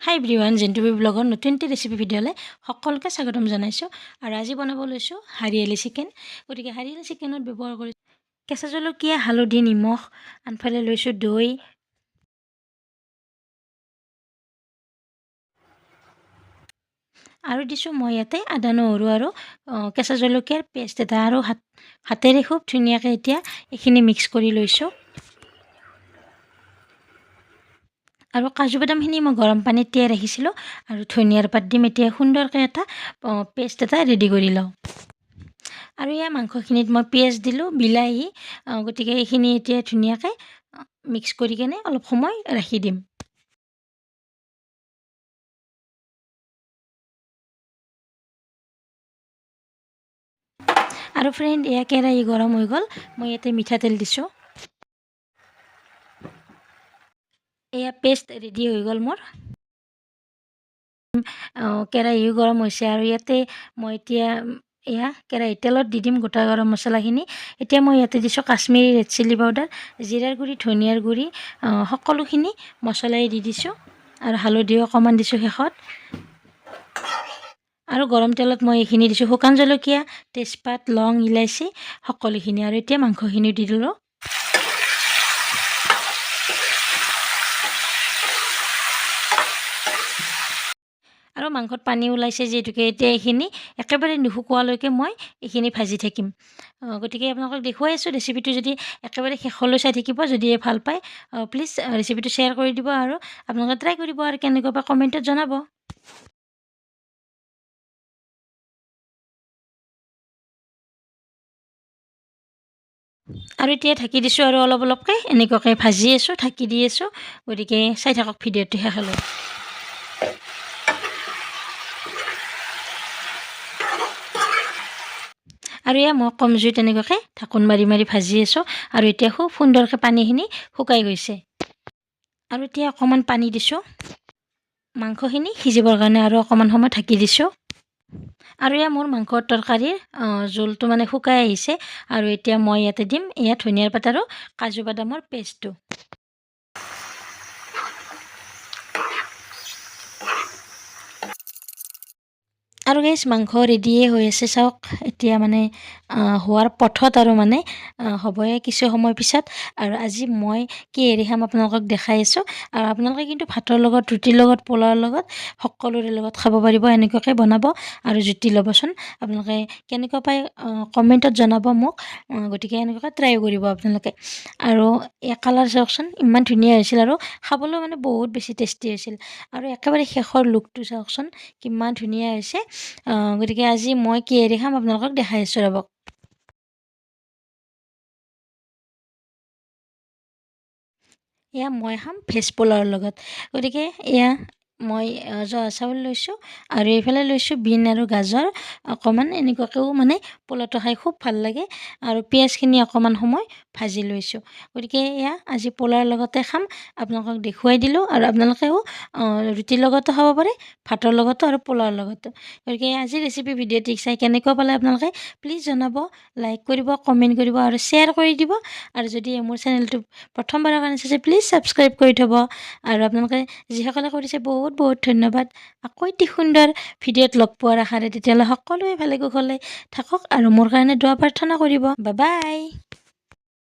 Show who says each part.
Speaker 1: হাই ব্ৰিৱান জিন্টুবি ব্লগৰ নতুন এটি ৰেচিপি ভিডিঅ'লৈ সকলোকে স্বাগতম জনাইছোঁ। আৰু আজি বনাব লৈছোঁ হাৰিয়ালি চিকেন গতিকে হাৰিয়ালি চিকেনত ব্যৱহাৰ কৰিছোঁ কেঁচা জলকীয়া হালধি নিমখ আনফালে লৈছোঁ দৈ। আৰু দিছোঁ মই ইয়াতে আদা নহৰু আৰু কেঁচা জলকীয়াৰ পেষ্ট এটা। আৰু হাত হাতেৰে খুব ধুনীয়াকৈ এতিয়া এইখিনি মিক্স কৰি লৈছোঁ। আৰু কাজু বাদামখিনি মই গৰম পানীত তিয়াই ৰাখিছিলোঁ আৰু ধনিয়াৰ পাত দিম এতিয়া সুন্দৰকৈ এটা পেষ্ট এটা ৰেডি কৰি লওঁ। আৰু এয়া মাংসখিনিত মই পিঁয়াজ দিলোঁ বিলাহী গতিকে এইখিনি এতিয়া ধুনীয়াকৈ মিক্স কৰি কেনে অলপ সময় ৰাখি দিম। আৰু ফ্ৰেণ্ড এয়া কেৰাহী গৰম হৈ গ'ল মই ইয়াতে মিঠাতেল দিছোঁ। এয়া পেষ্ট ৰেডি হৈ গ'ল মোৰ। কেৰাহীও গৰম হৈছে আৰু ইয়াতে মই এতিয়া এয়া কেৰাহী তেলত দি দিম গোটা গৰম মছলাখিনি। এতিয়া মই ইয়াতে দিছোঁ কাশ্মীৰী ৰেড চিলি পাউডাৰ জিৰাৰ গুড়ি ধনিয়াৰ গুড়ি সকলোখিনি মছলাই দি দিছোঁ আৰু হালধিও অকণমান দিছোঁ শেষত। আৰু গৰম তেলত মই এইখিনি দিছোঁ শুকান জলকীয়া তেজপাত লং ইলাচি সকলোখিনি আৰু এতিয়া মাংসখিনি দি দিলোঁ। আৰু মাংসত পানী ওলাইছে যিহেতুকে এতিয়া এইখিনি একেবাৰে নুশুকোৱালৈকে মই এইখিনি ভাজি থাকিম। গতিকে আপোনালোকক দেখুৱাই আছোঁ ৰেচিপিটো যদি একেবাৰে শেষলৈ চাই থাকিব যদিহে ভাল পায় প্লিজ ৰেচিপিটো শ্বেয়াৰ কৰি দিব আৰু আপোনালোকে ট্ৰাই কৰিব আৰু কেনেকুৱা বা কমেণ্টত জনাব। আৰু এতিয়া ঢাকি দিছোঁ আৰু অলপ অলপকৈ এনেকুৱাকৈ ভাজি আছোঁ ঢাকি দি আছোঁ গতিকে চাই থাকক ভিডিঅ'টো শেষলৈ। আৰু এয়া মই কম জুইত এনেকুৱাকৈ ঢাকোন মাৰি মাৰি ভাজি আছোঁ। আৰু এতিয়া খুব সুন্দৰকৈ পানীখিনি শুকাই গৈছে। আৰু এতিয়া অকণমান পানী দিছোঁ। মাংসখিনি সিজিবৰ কাৰণে আৰু অকণমান সময় ঢাকি দিছোঁ। আৰু এয়া মোৰ মাংসৰ তৰকাৰীৰ জোলটো মানে শুকাই আহিছে। আৰু এতিয়া মই ইয়াতে দিম এয়া ধনিয়াৰ পাত আৰু কাজু বাদামৰ পেষ্টটো। আৰু গেছ মাংস ৰেডিয়ে হৈ আছে চাওক। এতিয়া মানে হোৱাৰ পথত আৰু মানে হ'বয়ে কিছু সময় পিছত। আৰু আজি মই কিহেৰি খাম আপোনালোকক দেখাই আছোঁ। আৰু আপোনালোকে কিন্তু ভাতৰ লগত ৰুটিৰ লগত পোলাওৰ লগত সকলোৰে লগত খাব পাৰিব এনেকুৱাকৈ বনাব। আৰু জুতি ল'বচোন। আপোনালোকে কেনেকুৱা পায় কমেণ্টত জনাব মোক। গতিকে এনেকুৱাকৈ ট্ৰাই কৰিব আপোনালোকে। আৰু এই কালাৰ চাওকচোন ইমান ধুনীয়া হৈছিল আৰু খাবলৈ মানে বহুত বেছি টেষ্টি হৈছিল। আৰু একেবাৰে শেষৰ লুকটো চাওকচোন কিমান ধুনীয়া হৈছে। গতিকে আজি মই কিহেৰি খাম? আপোনালোকক দেখাই আছোঁ ৰ'বক এয়া মই খাম ভেজ পোলাওৰ লগত। গতিকে এয়া মই জহা চাউল লৈছোঁ আৰু এইফালে লৈছোঁ বিন আৰু গাজৰ। অকণমান এনেকুৱাকৈও মানে পোলাওটো খাই খুব ভালো লাগে আৰু পিঁয়াজখিনি অকণমান সময় ভাজি লৈছোঁ। গতিকে এয়া আজি পোলাওৰ লগতে খাম। আপোনালোকক দেখুৱাই দিলোঁ আৰু আপোনালোকেও ৰুটিৰ লগতো খাব পাৰে, ভাতৰ লগতো আৰু পোলাওৰ লগতো। গতিকে আজি ৰেচিপি ভিডিঅ'টি চাই কেনেকুৱা পালে আপোনালোকে প্লিজ জনাব লাইক কৰিব কমেণ্ট কৰিব আৰু শ্বেয়াৰ কৰি দিব। আৰু যদি মোৰ চেনেলটো প্ৰথমবাৰৰ কাৰণে চাইছে প্লিজ ছাবস্ক্ৰাইব কৰি থ'ব। আৰু আপোনালোকে যিসকলে কৰিছে বহুত বহুত ধন্যবাদ। আকৌ এটি সুন্দৰ ভিডিঅ'ত লগ পোৱাৰ আশাৰে তেতিয়াহ'লে সকলোৱে ভালে কুশলে থাকক আৰু মোৰ কাৰণে দোৱা প্ৰাৰ্থনা কৰিব। বা বাই